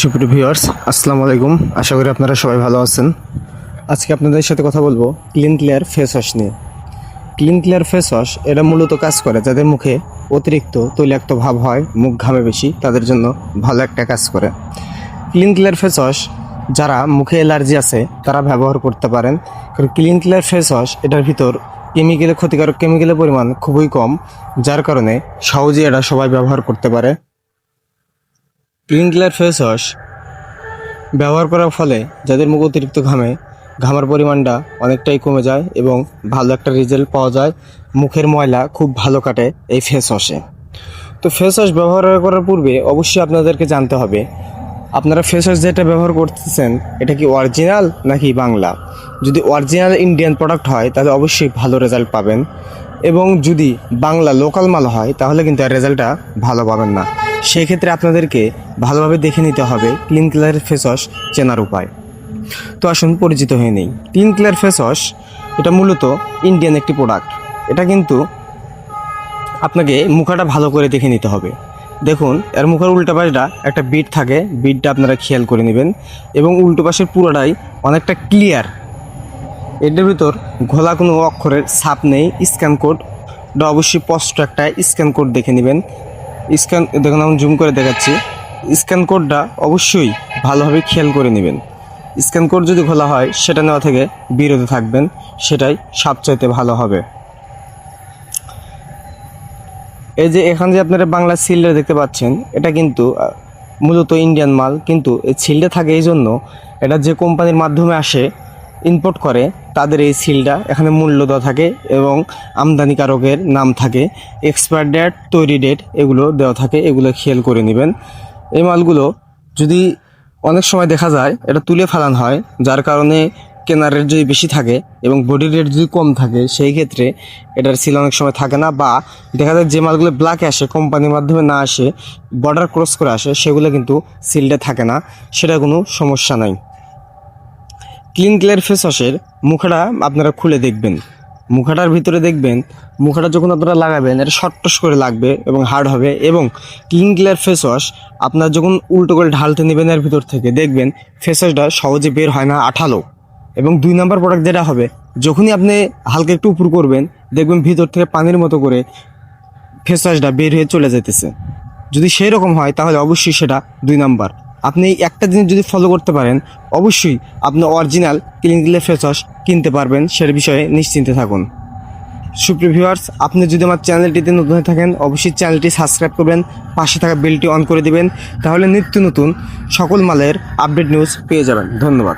সুপ্রিয় ভিউয়ার্স, আসসালামু আলাইকুম। আশা করি আপনারা সবাই ভালো আছেন। আজকে আপনাদের সাথে কথা বলব ক্লিন ক্লিয়ার ফেস ওয়াশ নিয়ে। ক্লিন ক্লিয়ার ফেস ওয়াশ, এটা মূলত কাজ করে যাদের মুখে অতিরিক্ত তৈলাক্ত ভাব হয়, মুখ ঘামে বেশি, তাদের জন্য ভালো একটা কাজ করে। ক্লিন ক্লিয়ার ফেস ওয়াশ, যারা মুখে অ্যালার্জি আছে, তারা ব্যবহার করতে পারেন। কারণ ক্লিন ক্লিয়ার ফেস ওয়াশ, এটার ভিতর কেমিক্যালের ক্ষতিকারক কেমিক্যালের পরিমাণ খুবই কম। যার কারণে সহজেই এটা সবাই ব্যবহার করতে পারে। ক্লিয়ার ফেস ওয়াশ ব্যবহার করার ফলে যাদের মুখ অতিরিক্ত ঘামে, ঘামার পরিমাণটা অনেকটাই কমে যায় এবং ভালো একটা রেজাল্ট পাওয়া যায়। মুখের ময়লা খুব ভালো কাটে এই ফেস ওয়াশে তো ফেস ওয়াশ ব্যবহার করার পূর্বে অবশ্যই আপনাদেরকে জানতে হবে, আপনারা ফেস ওয়াশ যেটা ব্যবহার করতেছেন, এটা কি অরিজিনাল নাকি বাংলা? যদি অরিজিনাল ইন্ডিয়ান প্রোডাক্ট হয়, তাহলে অবশ্যই ভালো রেজাল্ট পাবেন। এবং যদি বাংলা লোকাল মাল হয়, তাহলে কিন্তু রেজাল্টটা ভালো পাবেন না। সেক্ষেত্রে আপনাদেরকে ভালোভাবে দেখে নিতে হবে ক্লিন ক্লিয়ার ফেস ওয়াশ চেনার উপায়। তো আসুন পরিচিত হয়ে নেই। ক্লিন ক্লিয়ার ফেস ওয়াশ এটা মূলত ইন্ডিয়ান একটি প্রোডাক্ট এটা কিন্তু আপনাকে মুখাটা ভালো করে দেখে নিতে হবে। দেখুন, এর মুখের উল্টো পাশটা একটা বিট থাকে বিটটা আপনারা খেয়াল করে নেবেন এবং উল্টো পাশের পুরোটাই অনেকটা ক্লিয়ার এটার ভিতর ঘোলা কোনো অক্ষরের ছাপ নেই স্ক্যান কোডটা অবশ্যই স্পষ্ট একটা স্ক্যান কোড দেখে নেবেন। স্ক্যান, দেখুন, আমি জুম করে দেখাচ্ছি। স্ক্যান কোডটা অবশ্যই ভালোভাবে খেয়াল করে নেবেন। স্ক্যান কোড যদি খোলা হয়, সেটা নেওয়া থেকে বিরত থাকবেন, সেটাই সবচাইতে ভালো হবে। এই যে এখানে যে আপনারা বাংলা সিলটা দেখতে পাচ্ছেন, এটা কিন্তু মূলত ইন্ডিয়ান মাল, কিন্তু এই সিলটা থাকে এই জন্য এটা যে কোম্পানির মাধ্যমে আসে ইম্পোর্ট করে তাদের এই সিলটা এখানে মূল্য দেওয়া থাকে এবং আমদানিকারকের নাম থাকে। এক্সপায়ার ডেট তৈরি ডেট এগুলো দেওয়া থাকে, এগুলো খেয়াল করে নেবেন। এই মালগুলো যদি অনেক সময় দেখা যায়, এটা তুলে ফেলান হয়, যার কারণে কেনার রেট যদি বেশি থাকে এবং বডি রেট যদি কম থাকে, সেই ক্ষেত্রে এটার সিল অনেক সময় থাকে না বা দেখা যায় যে মালগুলো ব্ল্যাকে আসে কোম্পানির মাধ্যমে না আসে বর্ডার ক্রস করে আসে, সেগুলো কিন্তু সিলডে থাকে না। সেটা কোনো সমস্যা নাই। ক্লিন ক্লিয়ার ফেস ওয়াশের মুখাটা আপনারা খুলে দেখবেন। মুখাটার ভিতরে দেখবেন, মুখাটা যখন আপনারা লাগাবেন, এটা শর্টস করে লাগবে এবং হার্ড হবে এবং ক্লিন ক্লিয়ার ফেস ওয়াশ আপনার যখন উল্টো করে ঢালতে নেবেন এর ভিতর থেকে, দেখবেন ফেস ওয়াশটা সহজে বের হয় না, আঠালো। এবং দুই নাম্বার প্রোডাক্ট যেটা হবে, যখনই আপনি হালকা একটু উপর করবেন, দেখবেন ভিতর থেকে পানির মতো করে ফেস ওয়াশটা বের হয়ে চলে যেতেছে যদি সেই রকম হয়, তাহলে অবশ্যই সেটা দুই নাম্বার। আপনি একটা জিনিস যদি ফলো করতে পারেন, অবশ্যই আপনি অরিজিনাল ক্লিনিকলে ফেস ওয়াশ কিনতে পারবেন সের বিষয়ে নিশ্চিন্তে থাকুন। সুপ্রিয় ভিউয়ার্স আপনি যদি আমার চ্যানেলটিতে নতুন হয়ে থাকেন, অবশ্যই চ্যানেলটি সাবস্ক্রাইব করবেন, পাশে থাকা বেলটি অন করে দেবেন, তাহলে নিত্য নতুন সকল মালের আপডেট নিউজ পেয়ে যাবেন। ধন্যবাদ।